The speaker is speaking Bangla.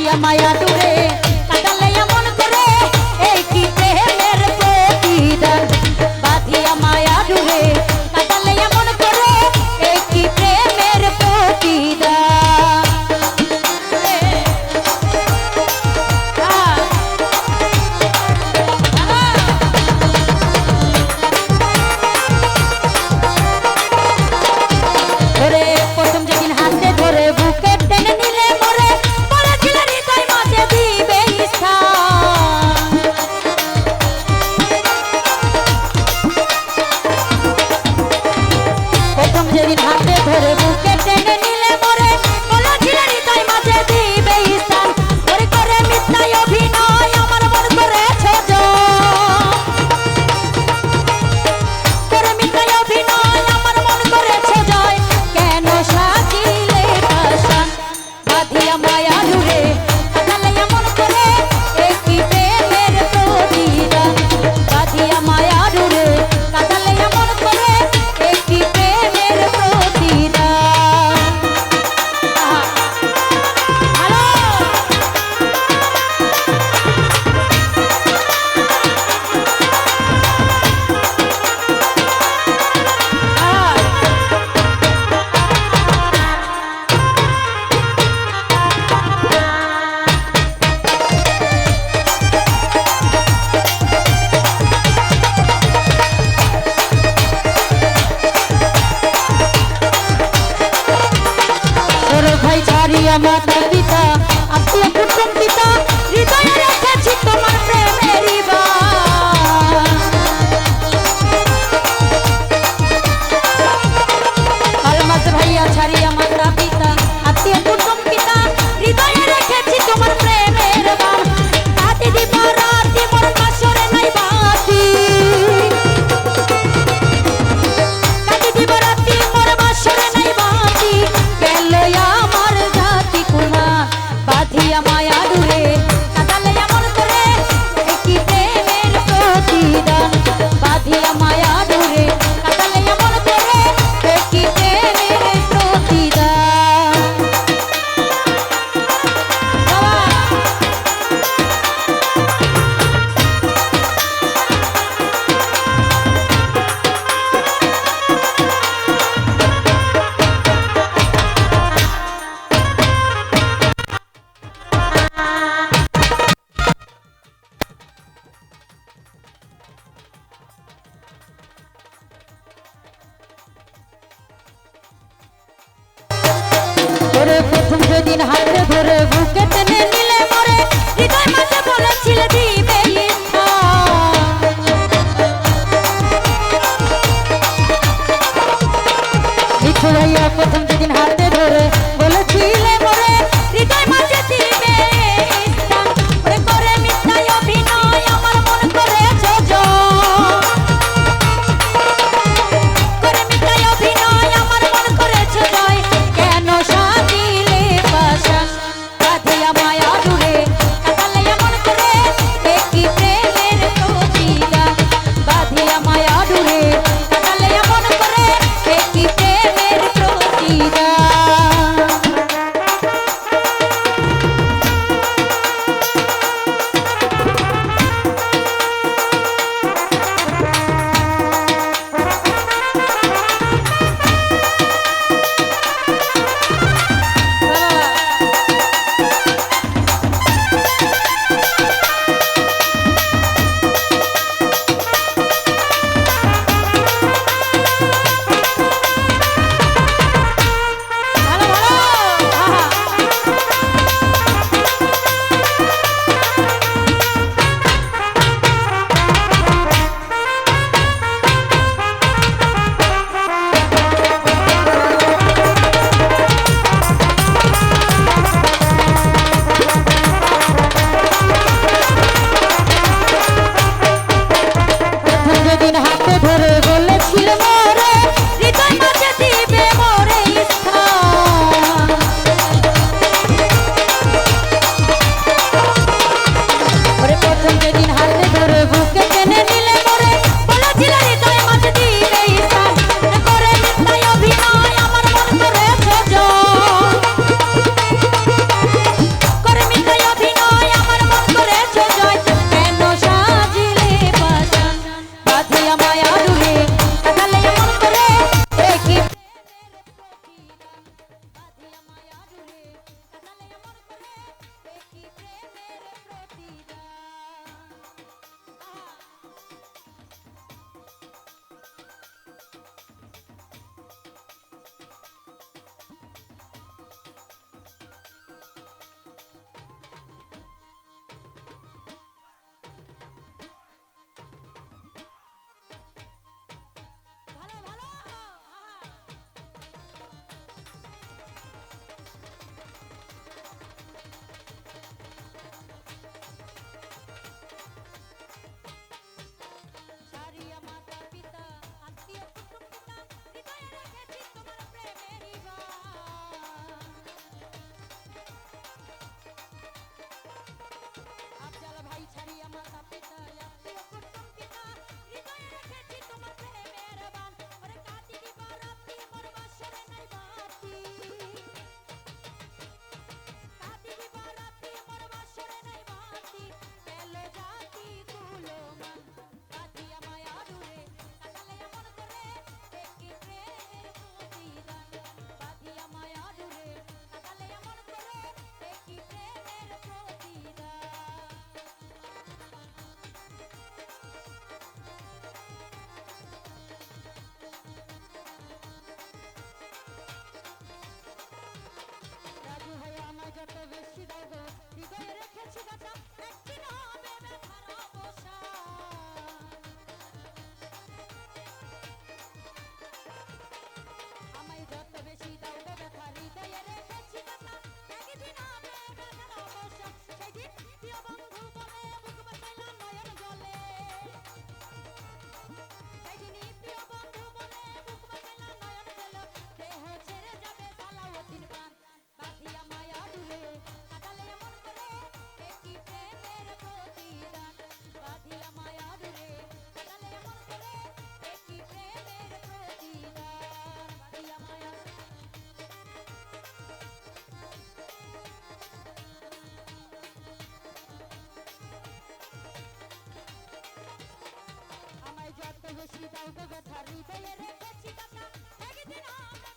দিয়া মায়া ডুরে কাটালে এমন করে এই কি প্রেমের প্রতিদান? বাঁধিয়া মায়া ডুরে প্রথম যেদিন হাতে ধরে বুকে টেনে দাও গো ব্যথা হৃদয়ে রেখেছি কথা একদিন হবে